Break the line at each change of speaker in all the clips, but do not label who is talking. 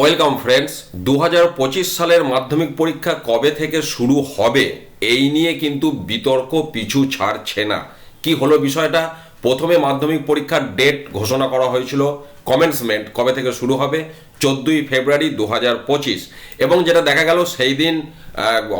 Welcome friends দু হাজার পঁচিশ সালের মাধ্যমিক পরীক্ষা কবে থেকে শুরু হবে? এই নিয়ে কিন্তু বিতর্ক পিছু ছাড়ছে না। কি হলো বিষয়টা? প্রথমে মাধ্যমিক পরীক্ষার ডেট ঘোষণা করা হয়েছিল। কমেন্সমেন্ট কবে থেকে শুরু হবে? চোদ্দোই ফেব্রুয়ারি দু হাজার পঁচিশ। এবং যেটা দেখা গেল, সেই দিন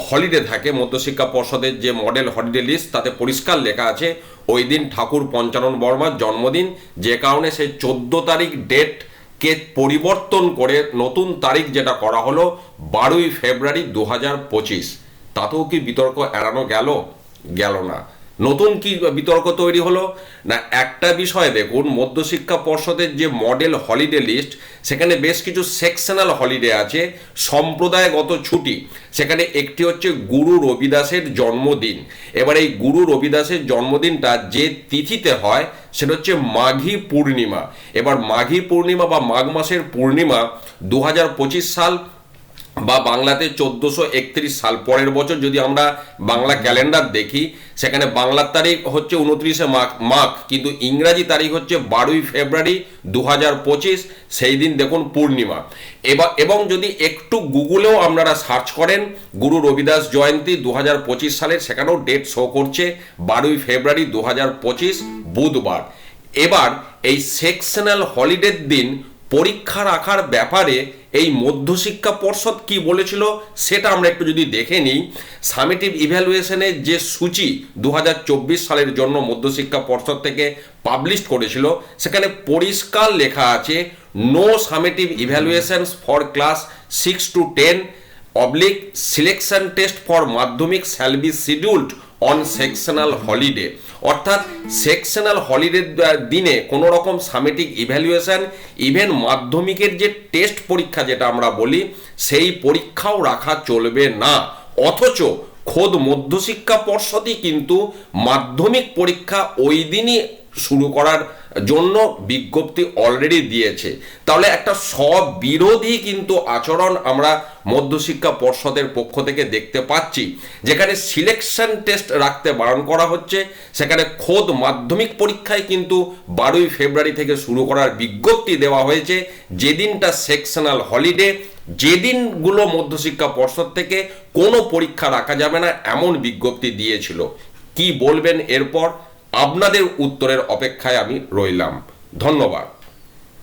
হলিডে থাকে, মধ্যশিক্ষা পর্ষদের যে মডেল হলিডে লিস্ট তাতে পরিষ্কার লেখা আছে, ওই দিন ঠাকুর পঞ্চানন বর্মার জন্মদিন, যে কারণে সেই চোদ্দ তারিখ ডেট কে পরিবর্তন করে নতুন তারিখ যেটা করা হলো বারোই ফেব্রুয়ারি দু হাজার পঁচিশ। তাতেও কি বিতর্ক এড়ানো গেল? গেল না। নতুন কি বিতর্ক তৈরি হলো? না, একটা বিষয় দেখুন, মধ্যশিক্ষা পর্ষদের যে মডেল হলিডে লিস্ট সেখানে বেশ কিছু সেকশনাল হলিডে আছে, সম্প্রদায়গত ছুটি। সেখানে একটি হচ্ছে গুরু রবিদাসের জন্মদিন। এবার এই গুরু রবিদাসের জন্মদিনটা যে তিথিতে হয়, সেটা হচ্ছে মাঘী পূর্ণিমা। এবার মাঘী পূর্ণিমা বা মাঘ মাসের পূর্ণিমা দু হাজার পঁচিশ সাল বা বাংলাতে চোদ্দোশো একত্রিশ সাল পরের বছর যদি আমরা বাংলা ক্যালেন্ডার দেখি, সেখানে বাংলার তারিখ হচ্ছে উনত্রিশে মাঘ মাঘ, কিন্তু ইংরাজি তারিখ হচ্ছে বারোই ফেব্রুয়ারি দু হাজার পঁচিশ, সেই দিন দেখুন পূর্ণিমা। এবার এবং যদি একটু গুগলেও আপনারা সার্চ করেন, গুরু রবিদাস জয়ন্তী দু হাজার পঁচিশ সালের, সেখানেও ডেট শো করছে বারোই ফেব্রুয়ারি দু হাজার পঁচিশ, বুধবার। এবার এই সেকশনাল হলিডের দিন পরীক্ষা রাখার ব্যাপারে এই মধ্যশিক্ষা পর্ষদ কি বলেছিল সেটা আমরা একটু যদি দেখে নিই। সামেটিভ ইভ্যালুয়েশনের যে সূচি দু হাজার চব্বিশ সালের জন্য মধ্যশিক্ষা পর্ষদ থেকে পাবলিশ করেছিল, সেখানে পরিষ্কার লেখা আছে no summative evaluations for class six to ten oblique selection test for Madhyamik shall be scheduled on sectional holiday অর্থাৎ সেকশনাল হলিডের দিনে কোনো রকম সামেটিক ইভ্যালুয়েশন ইভেন মাধ্যমিকের যে টেস্ট পরীক্ষা যেটা আমরা বলি, সেই পরীক্ষাও রাখা চলবে না। অথচ খোদ মধ্যশিক্ষা পর্ষদই কিন্তু মাধ্যমিক পরীক্ষা ওই দিনই শুরু করার জন্য বিজ্ঞপ্তি অলরেডি দিয়েছে। তাহলে একটা স্ববিরোধী কিন্তু আচরণ আমরা মধ্যশিক্ষা পর্ষদের পক্ষ থেকে দেখতে পাচ্ছি। যেখানে সিলেকশন টেস্ট রাখতে বারণ করা হচ্ছে, সেখানে খোদ মাধ্যমিক পরীক্ষায় কিন্তু বারোই ফেব্রুয়ারি থেকে শুরু করার বিজ্ঞপ্তি দেওয়া হয়েছে, যেদিনটা সেকশনাল হলিডে যেদিনগুলো মধ্যশিক্ষা পর্ষদ থেকে কোনো পরীক্ষা রাখা যাবে না, এমন বিজ্ঞপ্তি দিয়েছিল। কি বলবেন এরপর? আপনাদের উত্তরের অপেক্ষায় আমি রইলাম। ধন্যবাদ।